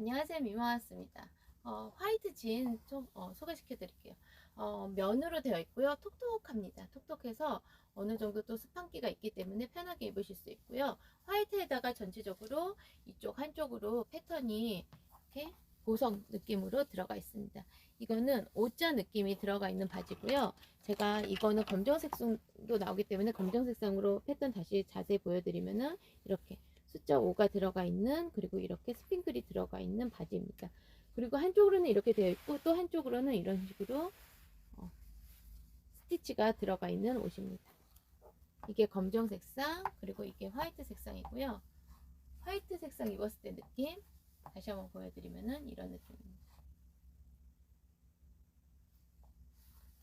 안녕하세요 미마왔습니다. 어, 화이트 진 좀 어, 소개시켜 드릴게요. 어, 면으로 되어 있고요. 톡톡합니다. 톡톡해서 어느 정도 또 스판기가 있기 때문에 편하게 입으실 수 있고요. 화이트에다가 전체적으로 이쪽 한쪽으로 패턴이 이렇게 보석 느낌으로 들어가 있습니다. 이거는 오자 느낌이 들어가 있는 바지고요. 제가 이거는 검정색상도 나오기 때문에 검정색상으로 패턴 다시 자세히 보여드리면은 이렇게 숫자 5가 들어가 있는 그리고 이렇게 스핑클이 들어가 있는 바지입니다. 그리고 한쪽으로는 이렇게 되어 있고 또 한쪽으로는 이런 식으로 어, 스티치가 들어가 있는 옷입니다. 이게 검정 색상 그리고 이게 화이트 색상이고요. 화이트 색상 입었을 때 느낌 다시 한번 보여드리면은 이런 느낌입니다.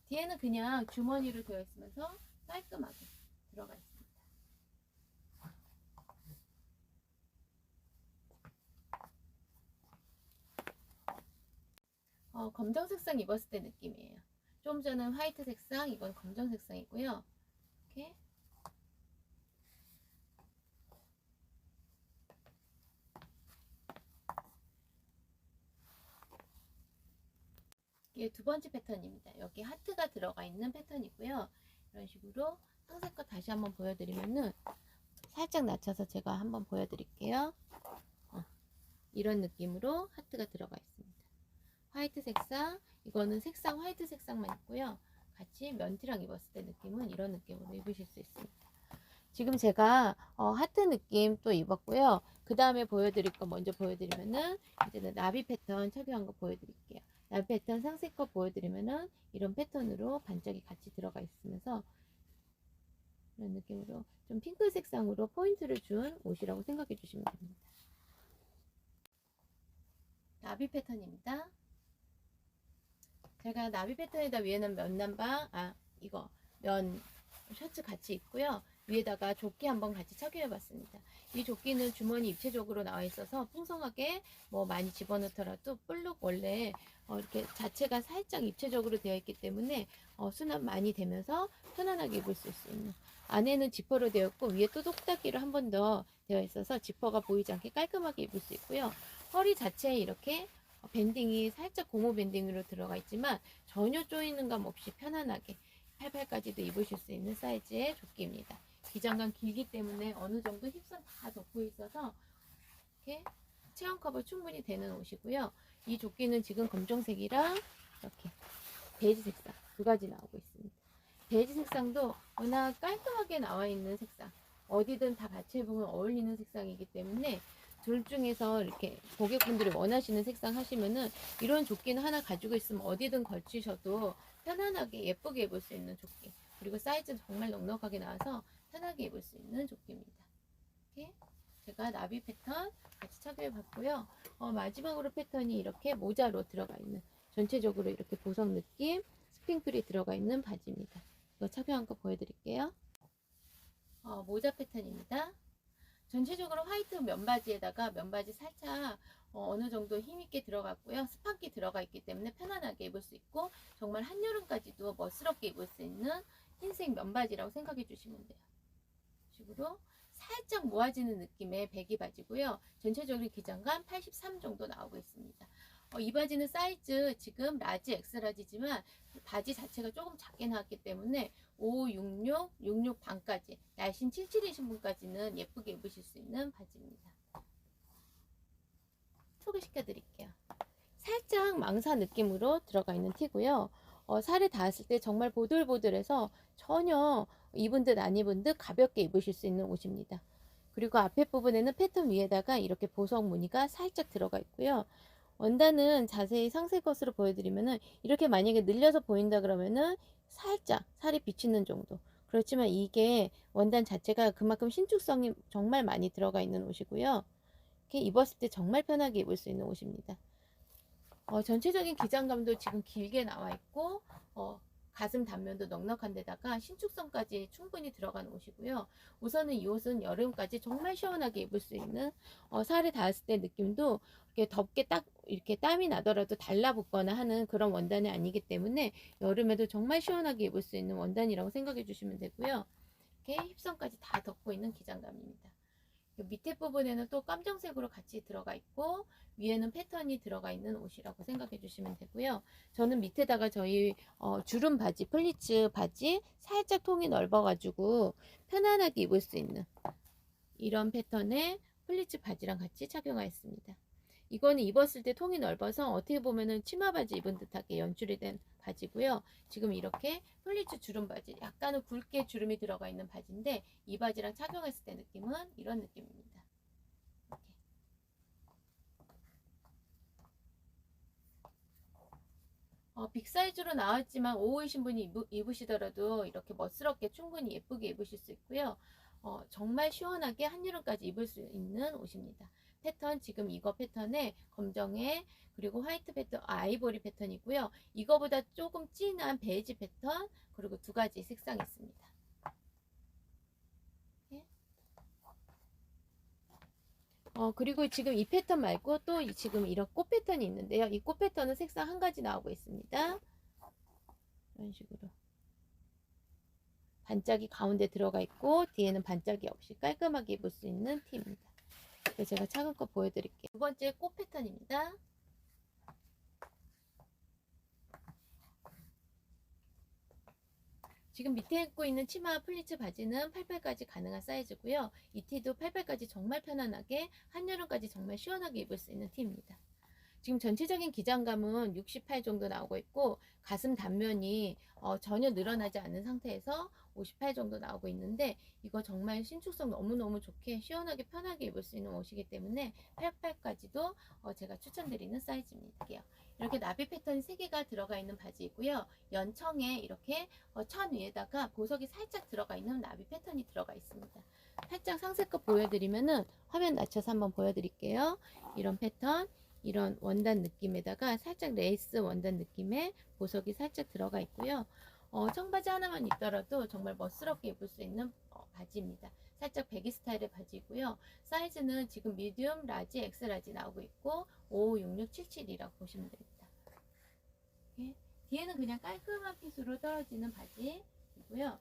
뒤에는 그냥 주머니로 되어 있으면서 깔끔하게 들어가 있습니다. 어, 검정 색상 입었을 때 느낌이에요. 좀 전은 화이트 색상, 이건 검정 색상이고요. 이렇게 이게 두 번째 패턴입니다. 여기 하트가 들어가 있는 패턴이고요. 이런 식으로 상세 거 다시 한번 보여드리면은 살짝 낮춰서 제가 한번 보여드릴게요. 어, 이런 느낌으로 하트가 들어가 있습니다. 화이트 색상, 이거는 색상 화이트 색상만 있고요. 같이 면티랑 입었을 때 느낌은 이런 느낌으로 입으실 수 있습니다. 지금 제가 어, 하트 느낌 또 입었고요. 그 다음에 보여드릴 거 먼저 보여드리면은 이제는 나비 패턴 착용한 거 보여드릴게요. 나비 패턴 상세 거 보여드리면은 이런 패턴으로 반짝이 같이 들어가 있으면서 이런 느낌으로 좀 핑크 색상으로 포인트를 준 옷이라고 생각해 주시면 됩니다. 나비 패턴입니다. 제가 나비 패턴에다 위에는 면남방 아 이거 면 셔츠 같이 입고요. 위에다가 조끼 한번 같이 착용해 봤습니다. 이 조끼는 주머니 입체적으로 나와 있어서 풍성하게 뭐 많이 집어넣더라도 볼록 원래 어 이렇게 자체가 살짝 입체적으로 되어 있기 때문에 어 수납 많이 되면서 편안하게 입을 수 있는 안에는 지퍼로 되어 있고 위에 또 똑딱이로 한 번 더 되어 있어서 지퍼가 보이지 않게 깔끔하게 입을 수 있고요. 허리 자체에 이렇게 밴딩이 살짝 고무 밴딩으로 들어가 있지만 전혀 조이는 감 없이 편안하게 팔팔까지도 입으실 수 있는 사이즈의 조끼입니다. 기장감 길기 때문에 어느 정도 힙선 다 덮고 있어서 이렇게 체형 커버 충분히 되는 옷이고요. 이 조끼는 지금 검정색이랑 이렇게 베이지 색상 두 가지 나오고 있습니다. 베이지 색상도 워낙 깔끔하게 나와 있는 색상 어디든 다 같이 입으면 어울리는 색상이기 때문에 둘 중에서 이렇게 고객분들이 원하시는 색상 하시면은 이런 조끼는 하나 가지고 있으면 어디든 걸치셔도 편안하게 예쁘게 입을 수 있는 조끼. 그리고 사이즈는 정말 넉넉하게 나와서 편하게 입을 수 있는 조끼입니다. 이렇게 제가 나비 패턴 같이 착용해 봤고요. 어, 마지막으로 패턴이 이렇게 모자로 들어가 있는 전체적으로 이렇게 보석 느낌 스핑클이 들어가 있는 바지입니다. 이거 착용한 거 보여드릴게요. 어, 모자 패턴입니다 전체적으로 화이트 면바지에다가 면바지 살짝 어, 느 정도 힘있게 들어갔고요. 스판기 들어가 있기 때문에 편안하게 입을 수 있고 정말 한여름까지도 멋스럽게 입을 수 있는 흰색 면바지라고 생각해 주시면 돼요. 식으로 살짝 모아지는 느낌의 배기 바지고요. 전체적으로 기장감 83 정도 나오고 있습니다. 어, 이 바지는 사이즈 지금 라지 엑스라지지만 바지 자체가 조금 작게 나왔기 때문에 5, 66, 66 반까지 날씬 77이신 분까지는 예쁘게 입으실 수 있는 바지입니다. 소개시켜 드릴게요. 살짝 망사 느낌으로 들어가 있는 티고요. 어, 살에 닿았을 때 정말 보들보들해서 전혀 입은 듯 안 입은 듯 가볍게 입으실 수 있는 옷입니다. 그리고 앞에 부분에는 패턴 위에다가 이렇게 보석 무늬가 살짝 들어가 있고요. 원단은 자세히 상세 것으로 보여드리면은 이렇게 만약에 늘려서 보인다 그러면은 살짝 살이 비치는 정도. 그렇지만 이게 원단 자체가 그만큼 신축성이 정말 많이 들어가 있는 옷이고요. 이렇게 입었을 때 정말 편하게 입을 수 있는 옷입니다. 어, 전체적인 기장감도 지금 길게 나와 있고 어, 가슴 단면도 넉넉한 데다가 신축성까지 충분히 들어간 옷이고요. 우선은 이 옷은 여름까지 정말 시원하게 입을 수 있는 어, 살에 닿았을 때 느낌도 이렇게 덥게 딱 이렇게 땀이 나더라도 달라붙거나 하는 그런 원단이 아니기 때문에 여름에도 정말 시원하게 입을 수 있는 원단이라고 생각해 주시면 되고요. 이렇게 힙선까지 다 덮고 있는 기장감입니다. 이 밑에 부분에는 또 깜정색으로 같이 들어가 있고 위에는 패턴이 들어가 있는 옷이라고 생각해 주시면 되고요. 저는 밑에다가 저희 어, 주름 바지, 플리츠 바지 살짝 통이 넓어가지고 편안하게 입을 수 있는 이런 패턴의 플리츠 바지랑 같이 착용하였습니다. 이거는 입었을 때 통이 넓어서 어떻게 보면은 치마 바지 입은 듯하게 연출이 된 바지고요. 지금 이렇게 플리츠 주름 바지, 약간은 굵게 주름이 들어가 있는 바지인데 이 바지랑 착용했을 때 느낌은 이런 느낌입니다. 이렇게. 어, 빅 사이즈로 나왔지만 5호이신 분이 입으, 입으시더라도 이렇게 멋스럽게 충분히 예쁘게 입으실 수 있고요. 어, 정말 시원하게 한여름까지 입을 수 있는 옷입니다. 패턴 지금 이거 패턴에 검정에 그리고 화이트 패턴 아, 아이보리 패턴이고요. 이거보다 조금 진한 베이지 패턴 그리고 두 가지 색상이 있습니다. 예. 어 그리고 지금 이 패턴 말고 또 이- 지금 이런 꽃 패턴이 있는데요. 이 꽃 패턴은 색상 한 가지 나오고 있습니다. 이런 식으로 반짝이 가운데 들어가 있고 뒤에는 반짝이 없이 깔끔하게 입을 수 있는 티입니다. 그래서 제가 거 보여드릴게요. 두 번째 꽃 패턴입니다. 지금 밑에 입고 있는 치마 플리츠 바지는 88까지 가능한 사이즈고요. 이 티도 88까지 정말 편안하게 한여름까지 정말 시원하게 입을 수 있는 티입니다. 지금 전체적인 기장감은 68 정도 나오고 있고 가슴 단면이 어, 전혀 늘어나지 않은 상태에서 58 정도 나오고 있는데 이거 정말 신축성 너무너무 좋게 시원하게 편하게 입을 수 있는 옷이기 때문에 88까지도 어, 제가 추천드리는 사이즈입니다. 이렇게 나비 패턴이 3개가 들어가 있는 바지이고요. 연청에 이렇게 어, 천 위에다가 보석이 살짝 들어가 있는 나비 패턴이 들어가 있습니다. 살짝 상세껏 보여드리면은 화면 낮춰서 한번 보여드릴게요. 이런 패턴 이런 원단 느낌에다가 살짝 레이스 원단 느낌의 보석이 살짝 들어가 있고요. 어, 청바지 하나만 입더라도 정말 멋스럽게 입을 수 있는 어, 바지입니다. 살짝 배기 스타일의 바지고요. 사이즈는 지금 미디움, 라지, 엑스라지 나오고 있고 5, 6, 6, 7, 7이라고 보시면 됩니다. 이렇게 뒤에는 그냥 깔끔한 핏으로 떨어지는 바지이고요.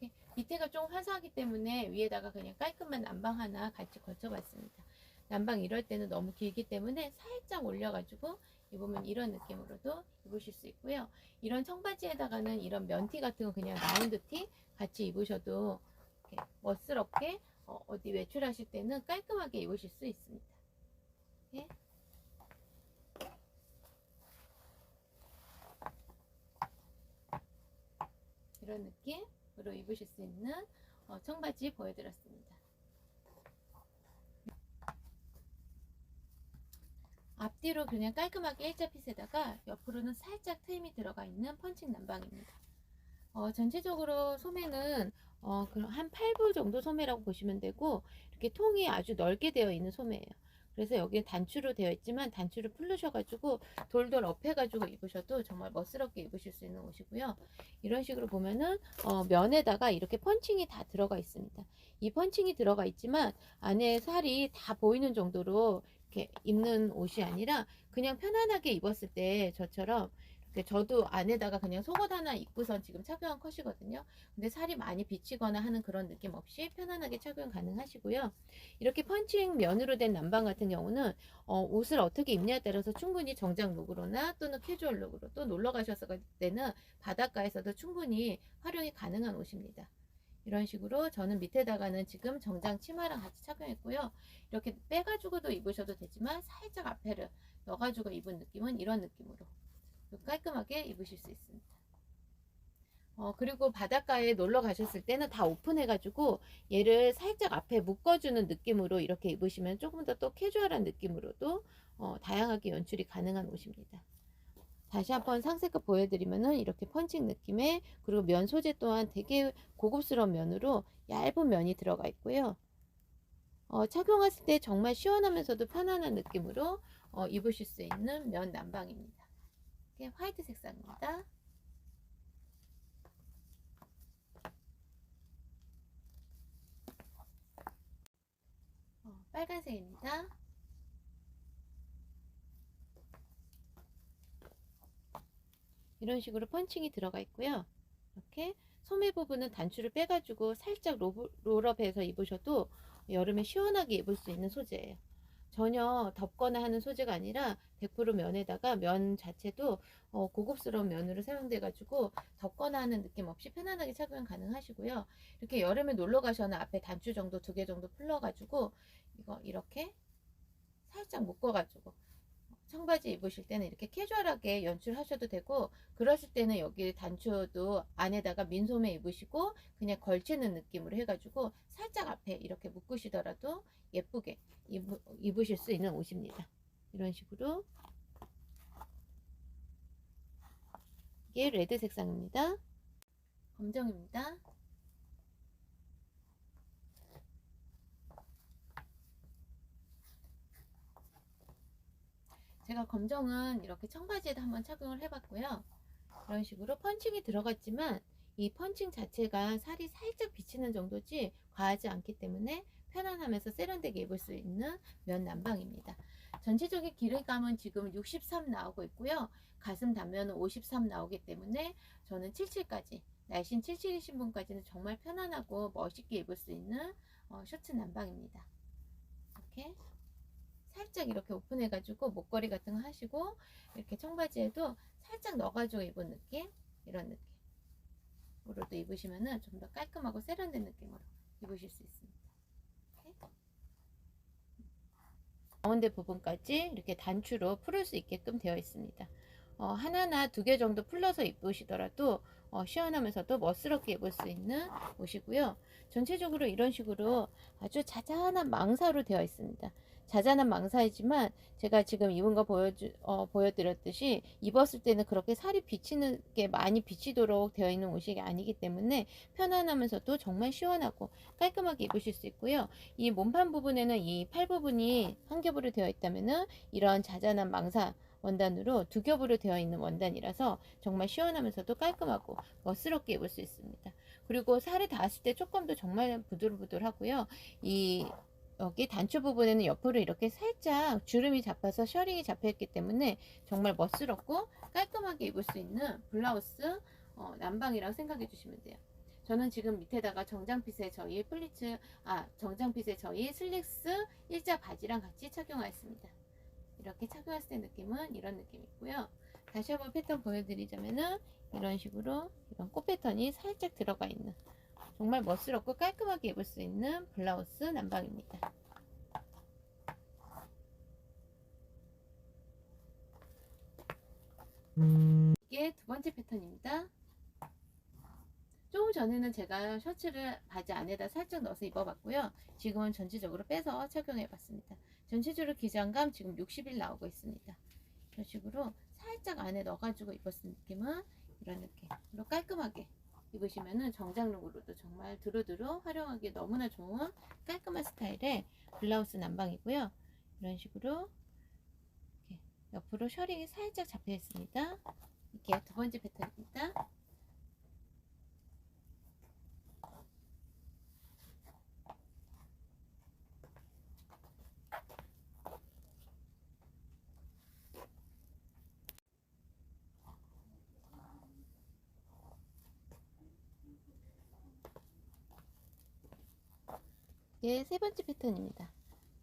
이렇게 밑에가 좀 화사하기 때문에 위에다가 그냥 깔끔한 난방 하나 같이 걸쳐봤습니다. 난방 이럴 때는 너무 길기 때문에 살짝 올려가지고 입으면 이런 느낌으로도 입으실 수 있고요. 이런 청바지에다가는 이런 면티 같은 거 그냥 라운드 티 같이 입으셔도 멋스럽게 어, 디 외출하실 때는 깔끔하게 입으실 수 있습니다. 이렇게. 이런 느낌으로 입으실 수 있는 어, 청바지 보여드렸습니다. 앞뒤로 그냥 깔끔하게 일자 핏에다가 옆으로는 살짝 트임이 들어가 있는 펀칭 난방입니다. 어, 전체적으로 소매는 어, 한 8부 정도 소매라고 보시면 되고 이렇게 통이 아주 넓게 되어 있는 소매예요. 그래서 여기에 단추로 되어 있지만 단추를 풀르셔가지고 돌돌 업해가지고 입으셔도 정말 멋스럽게 입으실 수 있는 옷이고요. 이런 식으로 보면은 어, 면에다가 이렇게 펀칭이 다 들어가 있습니다. 이 펀칭이 들어가 있지만 안에 살이 다 보이는 정도로 이렇게 입는 옷이 아니라 그냥 편안하게 입었을 때 저처럼 저도 안에다가 그냥 속옷 하나 입고선 지금 착용한 컷이거든요. 근데 살이 많이 비치거나 하는 그런 느낌 없이 편안하게 착용 가능하시고요. 이렇게 펀칭 면으로 된 난방 같은 경우는 어, 옷을 어떻게 입냐에 따라서 충분히 정장 룩으로나 또는 캐주얼 룩으로 또 놀러 가셨을 때는 바닷가에서도 충분히 활용이 가능한 옷입니다. 이런 식으로 저는 밑에다가는 지금 정장 치마랑 같이 착용했고요. 이렇게 빼가지고도 입으셔도 되지만 살짝 앞에를 넣어가지고 입은 느낌은 이런 느낌으로 깔끔하게 입으실 수 있습니다. 어, 그리고 바닷가에 놀러 가셨을 때는 다 오픈해가지고 얘를 살짝 앞에 묶어주는 느낌으로 이렇게 입으시면 조금 더 또 캐주얼한 느낌으로도 어, 다양하게 연출이 가능한 옷입니다. 다시 한번 상세껏 보여드리면은 이렇게 펀칭 느낌의 그리고 면 소재 또한 되게 고급스러운 면으로 얇은 면이 들어가 있고요. 어, 착용했을 때 정말 시원하면서도 편안한 느낌으로 어, 입으실 수 있는 면 난방입니다. 이게 화이트 색상입니다. 어, 빨간색입니다. 이런 식으로 펀칭이 들어가 있고요. 이렇게 소매 부분은 단추를 빼가지고 살짝 로, 롤업해서 입으셔도 여름에 시원하게 입을 수 있는 소재예요. 전혀 덥거나 하는 소재가 아니라 100% 면에다가 면 자체도 어, 고급스러운 면으로 사용돼 가지고 덥거나 하는 느낌 없이 편안하게 착용 가능하시고요. 이렇게 여름에 놀러 가셔는 앞에 단추 정도 두 개 정도 풀러 가지고 이거 이렇게 살짝 묶어 가지고 청바지 입으실 때는 이렇게 캐주얼하게 연출하셔도 되고 그러실 때는 여기 단추도 안에다가 민소매 입으시고 그냥 걸치는 느낌으로 해가지고 살짝 앞에 이렇게 묶으시더라도 예쁘게 입으, 입으실 수 있는 옷입니다. 이런 식으로 이게 레드 색상입니다. 검정입니다. 제가 검정은 이렇게 청바지에도 한번 착용을 해봤고요. 이런 식으로 펀칭이 들어갔지만 이 펀칭 자체가 살이 살짝 비치는 정도지 과하지 않기 때문에 편안하면서 세련되게 입을 수 있는 면 남방입니다. 전체적인 길이감은 지금 63 나오고 있고요. 가슴 단면은 53 나오기 때문에 저는 77까지 날씬 77이신 분까지는 정말 편안하고 멋있게 입을 수 있는 어, 셔츠 남방입니다. 이렇게 살짝 이렇게 오픈해가지고 목걸이 같은 거 하시고 이렇게 청바지에도 살짝 넣어가지고 입은 느낌 이런 느낌으로도 입으시면은 좀 더 깔끔하고 세련된 느낌으로 입으실 수 있습니다. 가운데 부분까지 이렇게 단추로 풀을 수 있게끔 되어 있습니다. 어, 하나나 두 개 정도 풀러서 입으시더라도 어, 시원하면서도 멋스럽게 입을 수 있는 옷이고요. 전체적으로 이런 식으로 아주 자잘한 망사로 되어 있습니다. 자잘한 망사이지만 제가 지금 입은 거 보여주, 어, 보여드렸듯이 입었을 때는 그렇게 살이 비치는 게 많이 비치도록 되어 있는 옷이 아니기 때문에 편안하면서도 정말 시원하고 깔끔하게 입으실 수 있고요. 이 몸판 부분에는 이 팔 부분이 한 겹으로 되어 있다면은 이런 자잘한 망사 원단으로 두 겹으로 되어 있는 원단이라서 정말 시원하면서도 깔끔하고 멋스럽게 입을 수 있습니다. 그리고 살이 닿았을 때 조금 더 정말 부들부들하고요. 이 여기 단추 부분에는 옆으로 이렇게 살짝 주름이 잡혀서 셔링이 잡혀있기 때문에 정말 멋스럽고 깔끔하게 입을 수 있는 블라우스 어, 남방이라고 생각해 주시면 돼요. 저는 지금 밑에다가 정장핏의 저희 플리츠 아 정장핏의 저희 슬릭스 일자 바지랑 같이 착용하였습니다. 이렇게 착용했을 때 느낌은 이런 느낌이 있고요. 다시 한번 패턴 보여드리자면은 이런 식으로 이런 꽃 패턴이 살짝 들어가 있는 정말 멋스럽고 깔끔하게 입을 수 있는 블라우스 남방입니다. 이게 두 번째 패턴입니다. 조금 전에는 제가 셔츠를 바지 안에다 살짝 넣어서 입어봤고요. 지금은 전체적으로 빼서 착용해봤습니다. 전체적으로 기장감 지금 60일 나오고 있습니다. 이런 식으로 살짝 안에 넣어가지고 입었을 느낌은 이런 느낌으로 깔끔하게 입으시면은 정장룩으로도 정말 두루두루 활용하기 너무나 좋은 깔끔한 스타일의 블라우스 남방이고요. 이런 식으로 옆으로 셔링이 살짝 잡혀 있습니다. 이게 두 번째 패턴입니다. 이게 세 번째 패턴입니다.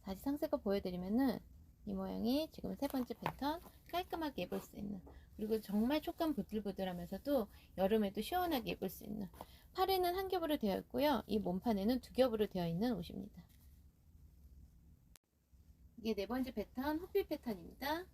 다시 상세가 보여드리면은 이 모양이 지금 세 번째 패턴 깔끔하게 입을 수 있는 그리고 정말 촉감 부들부들하면서도 여름에도 시원하게 입을 수 있는 팔에는 한 겹으로 되어 있고요. 이 몸판에는 두 겹으로 되어 있는 옷입니다. 이게 네 번째 패턴 호피 패턴입니다.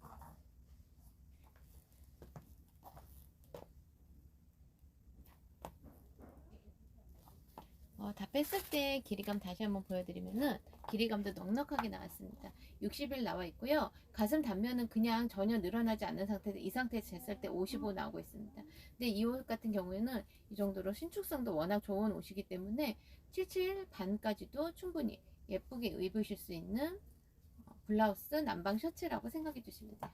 어, 다 뺐을 때 길이감 다시 한번 보여드리면은 길이감도 넉넉하게 나왔습니다. 60일 나와 있고요. 가슴 단면은 그냥 전혀 늘어나지 않는 상태에서 이 상태에서 쟀을 때 55 나오고 있습니다. 근데 이 옷 같은 경우에는 이 정도로 신축성도 워낙 좋은 옷이기 때문에 77 반까지도 충분히 예쁘게 입으실 수 있는 어, 블라우스 남방 셔츠라고 생각해 주시면 돼요.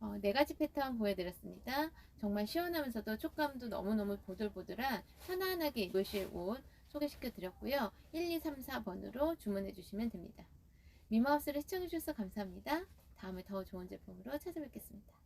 어, 네 가지 패턴 보여드렸습니다. 정말 시원하면서도 촉감도 너무너무 보들보들한 편안하게 입으실 옷 소개시켜 드렸고요. 1, 2, 3, 4번으로 주문해 주시면 됩니다. 미마우스를 시청해 주셔서 감사합니다. 다음에 더 좋은 제품으로 찾아뵙겠습니다.